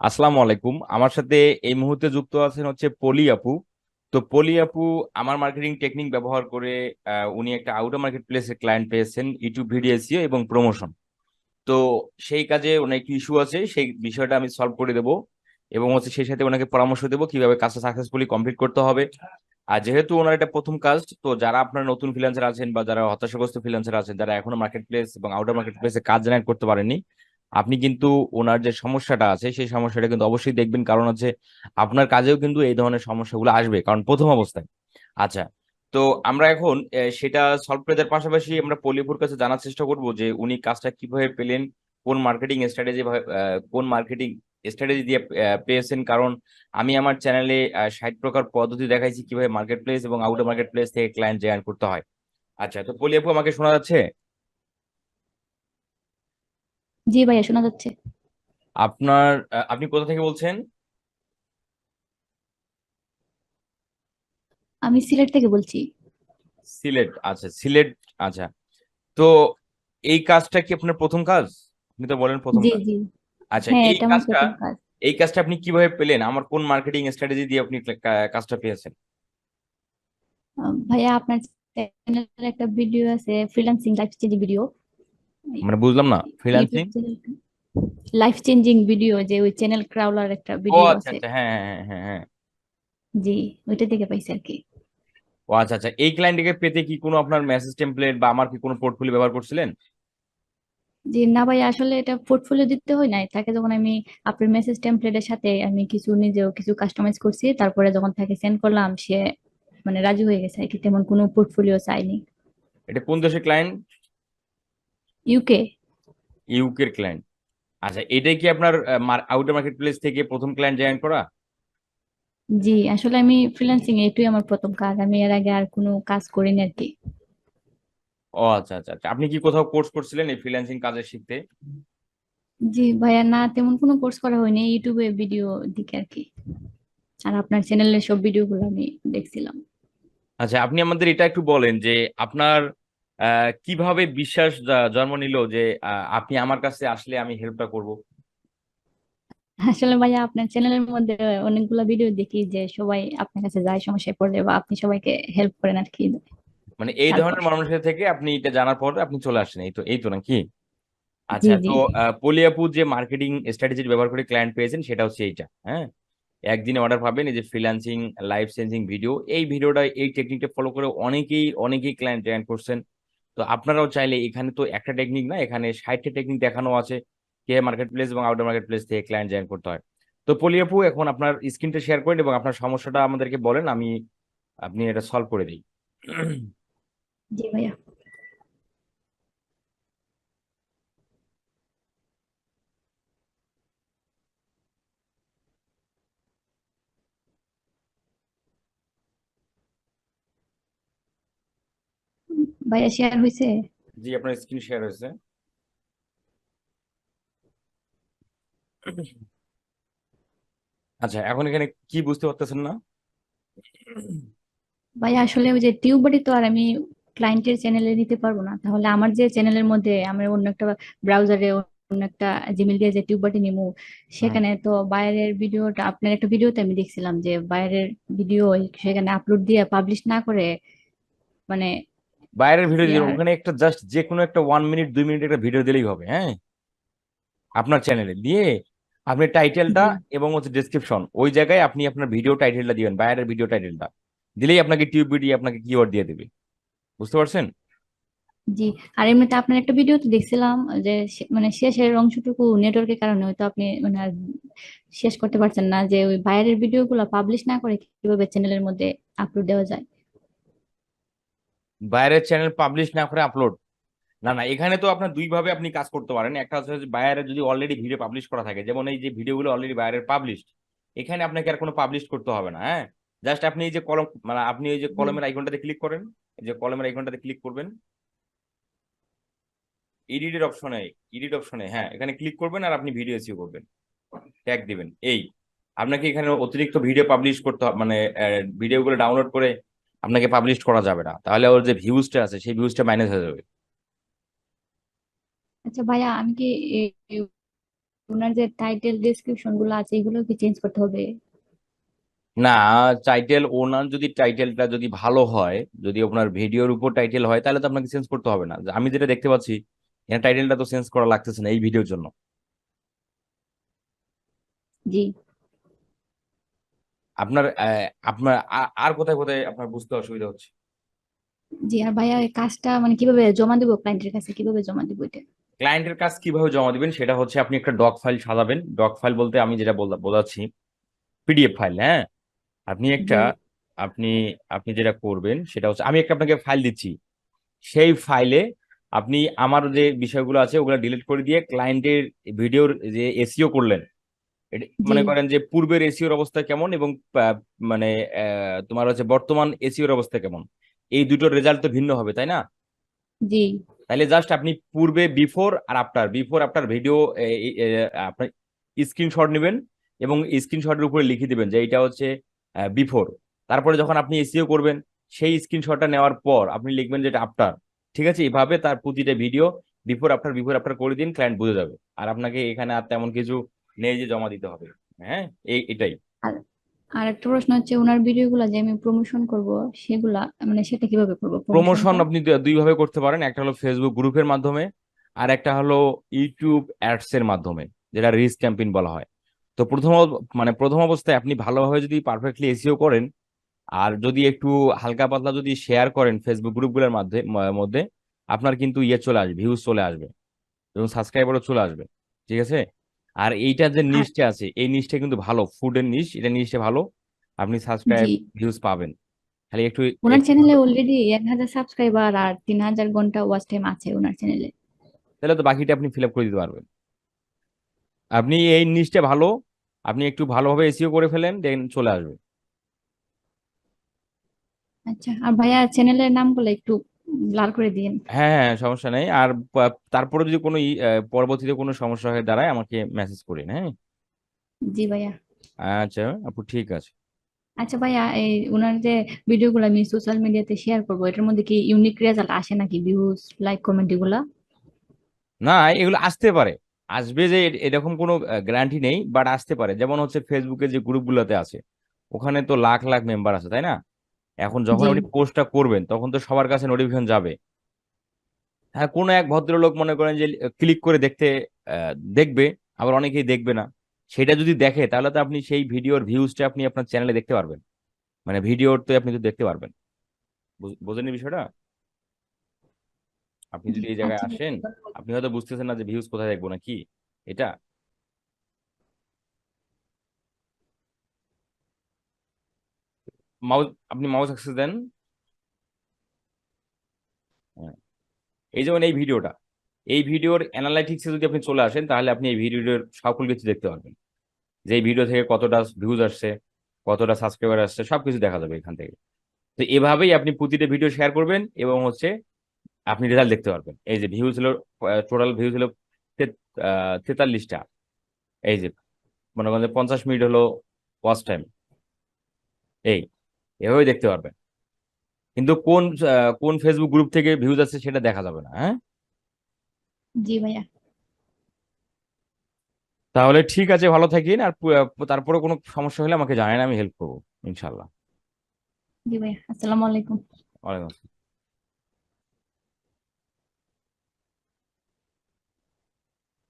আসসালামু আলাইকুম। আমার সাথে এই মুহূর্তে যুক্ত আছেন হচ্ছে পলি আপু। তো পলি আপু, আমার মার্কেটিং টেকনিক ব্যবহার করে উনি একটা আউটার মার্কেট প্লেসের ক্লায়েন্ট পেয়েছেন ইউটিউব ভিডিও এবং প্রমোশন তো সেই কাজে অনেক ইস্যু আছে, সেই বিষয়টা আমি সলভ করে দেবো এবং হচ্ছে সেই সাথে ওনাকে পরামর্শ দেবো কীভাবে কাজটা সাকসেসফুলি কমপ্লিট করতে হবে। আর যেহেতু ওনার এটা প্রথম কাজ, তো যারা আপনার নতুন ফ্রিল্যান্সার আছেন বা যারা হতাশাগ্রস্ত ফ্রিল্যান্সার আছেন, যারা এখনও মার্কেট প্লেস এবং আউটার মার্কেট প্লেসে কাজ জেনারেট করতে পারেননি আপনি কিন্তু ওনার যে সমস্যাটা আছে, সেই সমস্যাটা কিন্তু অবশ্যই দেখবেন। কারণ হচ্ছে আপনার কাজেও কিন্তু এই ধরনের সমস্যাগুলো আসবে, কারণ প্রথম অবস্থায়। আচ্ছা তো আমরা এখন সেটা সলভ করে দেওয়ার পাশাপাশি আমরা পলিপুর কাছে জানার চেষ্টা করব যে উনি কাজটা কীভাবে পেলেন, কোন মার্কেটিং স্ট্র্যাটেজি কোন মার্কেটিং স্ট্র্যাটেজি দিয়ে পেয়েছেন। কারণ আমি আমার চ্যানেলে ষাট প্রকার পদ্ধতি দেখাইছি কীভাবে মার্কেট প্লেস এবং আউটার মার্কেট প্লেস থেকে ক্লায়েন্ট জয়েন করতে হয়। আচ্ছা তো পলি আপু আমাকে শোনা যাচ্ছে? জি ভাইয়া শোনা যাচ্ছে। আপনার আপনি কোথা থেকে বলছেন? আমি সিলেট থেকে বলছি। সিলেট আচ্ছা সিলেট আচ্ছা। তো এই কাজটা কি আপনার প্রথম কাজ? আপনি তো বলেন প্রথম জি কাজ। জি। আচ্ছা হ্যাঁ এই এটা আমার কাজটা প্রথম কাজ। এই কাজটা আপনি কীভাবে পেলেন? আমার কোন মার্কেটিং স্ট্র্যাটেজি দিয়ে আপনি কাজটা পেয়েছেন? আহ, ভাইয়া আপনার চ্যানেলের একটা ভিডিও আছে ফ্রিল্যান্সিং লাইফ চেঞ্জিং ভিডিও। মানে বুঝলাম না ফ্রিল্যান্সিং লাইফ চেঞ্জিং ভিডিও যে ওই চ্যানেল ক্রাউলার একটা ভিডিও আচ্ছা আছে। আচ্ছা হ্যাঁ হ্যাঁ হ্যাঁ হ্যাঁ জি ওইটা থেকে পাইছি আর কি। ও আচ্ছা আচ্ছা এই ক্লায়েন্টকে পেতে কি কোনো আপনার মেসেজ টেমপ্লেট বা আমার কি কোনো পোর্টফোলিও ব্যবহার করছিলেন? জি না ভাই আসলে এটা পোর্টফোলিও দিতে হয় নাই। তাকে যখন আমি আপনার মেসেজ টেমপ্লেটের সাথে আমি কিছু নিজেও কিছু কাস্টমাইজ করছি তারপরে যখন তাকে সেন্ড করলাম সে মানে রাজি হয়ে গেছে আর কি তেমন কোনো পোর্টফোলিও চাইনি। এটা কোন দেশের ক্লায়েন্ট ইউকে ইউকের ক্লায়েন্ট আচ্ছা এটাই কি আপনার আউটার মার্কেট প্লেস থেকে প্রথম ক্লায়েন্ট জয়েন করা? জি আসলে আমি ফ্রিল্যান্সিং এটাই আমার প্রথম কাজ। আমি এর আগে আর কোনো কাজ করিনি আর কি। ও আচ্ছা আচ্ছা আচ্ছা। আপনি কি কোথাও কোর্স করছিলেন এই ফ্রিল্যান্সিং কাজের শিখতে? জি ভাইয়া না তেমন কোনো কোর্স করা হয়নি। ইউটিউবে ভিডিও দিকে আর কি। আর আপনার চ্যানেলের সব ভিডিওগুলো আমি দেখছিলাম। আচ্ছা আপনি আমাদের এটা একটু বলেন যে আপনার কীভাবে বিশ্বাস জন্ম নিল যে আপনি আমার কাছে আসলে আমি হেল্পটা করব? আসলে ভাইয়া আপনার চ্যানেলের মধ্যে অনেকগুলো ভিডিও দেখি যে সবাই আপনার কাছে যায় সমস্যায় পড়লে বা আপনি সবাইকে হেল্প করেন আর কি মানে এই ধরনের মানুষের থেকে আপনি এটা জানার পর আপনি চলে আসছেন এই তো এই তো নাকি? আচ্ছা তো আহ, পলি যে মার্কেটিং স্ট্র্যাটেজি ব্যবহার করে ক্লায়েন্ট পেয়েছেন সেটা হচ্ছে এইটা হ্যাঁ? একদিনে অর্ডার পাবেন এই যে ফ্রিল্যান্সিং লাইফ চেঞ্জিং ভিডিও এই ভিডিওটা এই টেকনিকটা ফলো করে অনেকেই অনেকেই ক্লায়েন্ট জয়েন করছেন। তো আপনারাও চাইলে এখানে তো একটা টেকনিক না, এখানে ষাটটা টেকনিক দেখানো আছে, কে মার্কেট প্লেস এবং আউটার মার্কেট প্লেস থেকে ক্লায়েন্ট জয়েন করতে হয়। তো পলিয়াপু এখন আপনার স্ক্রিনটা শেয়ার করেন এবং আপনার সমস্যাটা আমাদেরকে বলেন, আমি, আপনি এটা সলভ করে দিই। জি ভাইয়া। ভাইয়া শেয়ার হয়েছে জি আপনার স্ক্রিন শেয়ার হয়েছে আচ্ছা এখন এখানে কি বুঝতে পারতেছেন না? ভাইয়া আসলে ওই যে টিউবারই তো আর আমি ক্লায়েন্টের চ্যানেলে নিতে পারব না। তাহলে আমার যে চ্যানেলের মধ্যে আমার অন্য একটা ব্রাউজারে অন্য একটা জিমেল দিয়ে যে টিউবারটি নিমু সেখানে তো বাইরের ভিডিওটা আপনার একটা ভিডিওতে আমি দেখছিলাম যে বাইরের ভিডিও সেখানে আপলোড দিয়ে পাবলিশ না করে মানে বাইরের ভিডিও ইয়ার ওখানে একটা জাস্ট যে কোনো একটা ওয়ান মিনিট দুই মিনিট একটা ভিডিও দিলেই হবে হ্যাঁ? আপনার চ্যানেলে দিয়ে আপনি টাইটেলটা জি এবং হচ্ছে ডেসক্রিপশন ওই জায়গায় আপনি আপনার ভিডিও টাইটেলটা দিবেন বাইরের ভিডিও টাইটেলটা দিলেই আপনাকে টিউব ভিডিও আপনাকে কিওয়ার্ড দিয়ে দেবে। বুঝতে পারছেন? জি আর এমনিতে আপনার একটা ভিডিওতে দেখছিলাম যে মানে শেষের অংশটুকু নেটওয়ার্কের কারণে হয়তো আপনি মানে শেষ করতে পারছেন না যে ওই বাইরের ভিডিও ভিডিওগুলো পাবলিশ না করে কীভাবে চ্যানেলের মধ্যে আপলোড দেওয়া যায়। বাইরের চ্যানেল পাবলিশ না করে আপলোড না না এখানে তো আপনার দুই ভাবে আপনি কাজ করতে পারেন। একটা হচ্ছে বাইরে যদি অলরেডি ভিডিও পাবলিশ করা থাকে যেমন এই যে ভিডিওগুলো অলরেডি বাইরের পাবলিশড এখানে আপনাকে আর কোনো পাবলিশ করতে হবে না হ্যাঁ? জাস্ট আপনি এই যে কলম মানে আপনি এই যে কলমের আইকনটাতে ক্লিক করেন এই যে কলমের আইকনটাতে ক্লিক করবেন। এডিটের অপশনে এডিট অপশনে হ্যাঁ এখানে ক্লিক করবেন আর আপনি ভিডিও এসিও করবেন। ট্যাগ দিবেন এই। আপনাকে এখানে অতিরিক্ত ভিডিও পাবলিশ করতে হবে মানে ভিডিওগুলো ডাউনলোড করে আপনাকে পাবলিশ করা যাবে না। তাহলে ওর যে ভিউজটা আছে সেই ভিউজটা মাইনাস হয়ে যাবে। আচ্ছা ভাইয়া আমি কি ওনার যে টাইটেল ডেসক্রিপশনগুলো আছে এগুলো কি চেঞ্জ করতে হবে? না টাইটেল ওনার যদি টাইটেলটা যদি ভালো হয় যদি আপনার ভিডিওর উপর টাইটেল হয় তাহলে তো আপনাকে চেঞ্জ করতে হবে না। আমি যেটা দেখতে পাচ্ছি এখানে টাইটেলটা তো চেঞ্জ করা লাগতেছে না এই ভিডিওর জন্য। জি। আপনার আপনার আর কোথায় কোথায় আপনার বুঝতে অসুবিধা হচ্ছে? জি আর ভাইয়া এই কাজটা মানে কীভাবে জমা দেবো ক্লায়েন্টের কাছে? কীভাবে জমা দেবো এটা? ক্লায়েন্টের কাজ কীভাবে জমা দিবেন? সেটা হচ্ছে আপনি একটা ডক ফাইল সাজাবেন। ডক ফাইল বলতে আমি যেটা বোঝাচ্ছি পিডিএফ ফাইল হ্যাঁ? আপনি একটা আপনি আপনি যেটা করবেন সেটা হচ্ছে আমি একটা আপনাকে ফাইল দিচ্ছি। সেই ফাইলে আপনি আমার যে বিষয়গুলো আছে ওগুলো ডিলিট করে দিয়ে ক্লায়েন্টের ভিডিওর যে এসিও করলেন মনে করেন যে পূর্বের এসইওর অবস্থা কেমন এবং মানে তোমার হচ্ছে বর্তমান এসইওর অবস্থা কেমন? এই দুটোর রেজাল্ট তো ভিন্ন হবে তাই না? জি। তাহলে জাস্ট আপনি পূর্বে বিফোর আর আফটার বিফোর আফটার ভিডিও আপনার স্ক্রিনশট নেবেন এবং স্ক্রিনশটের উপরে লিখে দিবেন যে এটা হচ্ছে বিফোর তারপরে যখন আপনি এসিও করবেন সেই স্ক্রিনশটটা নেওয়ার পর আপনি লিখবেন যেটা আফটার ঠিক আছে? এভাবে তার প্রতিটা video before after before after করে দিন ক্লায়েন্ট বুঝে যাবে। আর আপনাকে এখানে আর তেমন কিছু যে জমা দিতে হবে। হ্যাঁ এই এটাই। আর একটা প্রশ্ন হচ্ছে ওনার ভিডিও গুলা যে আমি প্রমোশন করব সেগুলা মানে সেটা কীভাবে করব? প্রমোশন আপনি দুই ভাবে করতে পারেন। একটা হলো ফেসবুক গ্রুপের মাধ্যমে আর একটা হলো ইউটিউব অ্যাডস এর মাধ্যমে যেটা রিচ ক্যাম্পেইন বলা হয়। তো প্রথম মানে প্রথম অবস্থায় আপনি ভালোভাবে যদি পারফেক্টলি এসিও করেন আর যদি একটু হালকা পাতলা যদি শেয়ার করেন ফেসবুক গ্রুপগুলোর মধ্যে ম- মধ্যে আপনার কিন্তু ইয়ে চলে আসবে ভিউজ চলে আসবে এবং সাবস্ক্রাইবারও চলে আসবে। ঠিক আছে? আর এইটা যে নিশটা আছে এই নিশটা কিন্তু ভালো। ফুডের নিশ এটা নিশটা ভালো। আপনি সাবস্ক্রাইব জি। ভিউজ পাবেন। খালি একটু ওনার চ্যানেলে অলরেডি এক হাজার সাবস্ক্রাইবার আর তিন হাজার ঘণ্টা ওয়াচ টাইম আছে ওনার চ্যানেলে তাহলে তো বাকিটা আপনি ফিল আপ করে দিতে পারবেন। আপনি এই নিচটা ভালো আপনি একটু ভালোভাবে এসইও করে ফেলেন দেন চলে আসবে। আচ্ছা আর ভাইয়া চ্যানেলের নাম নামগুলো একটু ব্লার করে দিন। হ্যাঁ হ্যাঁ সমস্যা নেই। আর তারপরে যদি কোনো পরবর্তীতে কোনো সমস্যা হয়ে দাঁড়ায় আমাকে মেসেজ করেন হ্যাঁ? জি ভাইয়া। আচ্ছা আপু ঠিক আছে। আচ্ছা ভাইয়া এই ওনার যে ভিডিওগুলো আমি সোশ্যাল মিডিয়াতে শেয়ার করব এটার মধ্যে কি ইউনিক রেজাল্ট আসে নাকি ভিউজ লাইক কমেন্ট এগুলা? না এগুলো আসতে পারে। আসবে যে এরকম কোনো গ্যারান্টি নেই বাট আসতে পারে। যেমন হচ্ছে ফেসবুকে যে গ্রুপগুলোতে আছে ওখানে তো লাখ লাখ মেম্বার আছে তাই না? এখন যখন আপনি পোস্টটা করবেন তখন তো সবার কাছে নোটিফিকেশন যাবে। হ্যাঁ কোনো এক ভদ্রলোক মনে করেন যে ক্লিক করে দেখতে দেখবে আবার অনেকেই দেখবে না। সেটা যদি দেখে তাহলে তো আপনি সেই ভিডিওর ভিউজটা আপনি আপনার চ্যানেলে দেখতে পারবেন। মানে ভিডিওর তো আপনি তো দেখতে পারবেন। বুঝ- বোঝেন এই বিষয়টা? আপনি যদি এই জায়গায় আচ্ছা আসেন আপনি হয়তো বুঝতেছেন না যে ভিউজ কোথায় দেখব নাকি? এটা মাউস, আপনি মাউস অ্যাক্সেস দেন। হ্যাঁ। এই যেমন এই ভিডিওটা, এই ভিডিওর অ্যানালাইটিক্সে যদি আপনি চলে আসেন, তাহলে আপনি এই ভিডিওর সকল কিছু দেখতে পারবেন। যে এই ভিডিও থেকে কতটা ভিউজ আসছে, কতটা সাবস্ক্রাইবার আসছে সব কিছু দেখা যাবে এখান থেকে। তো এভাবেই আপনি প্রতিটা ভিডিও শেয়ার করবেন এবং হচ্ছে আপনি রেজাল্ট দেখতে পারবেন। এই যে ভিউজ হলো টোটাল ভিউজ হলো তেতাল্লিশটা। এই যে, মনে করেন পঞ্চাশ মিনিট হলো ওয়াচ টাইম এই। এভাবে দেখতে পারবেন। কিন্তু কোন কোন ফেসবুক গ্রুপ থেকে ভিউজ আসছে সেটা দেখা যাবে না হ্যাঁ? জি ভাইয়া। তাহলে ঠিক আছে ভালো থাকেন। আর তারপরে কোনো সমস্যা হলে আমাকে জানেন আমি হেল্প করব ইনশাল্লাহ জি ভাইয়া আসসালামু আলাইকুম। ওয়ালাইকুম আসসালাম।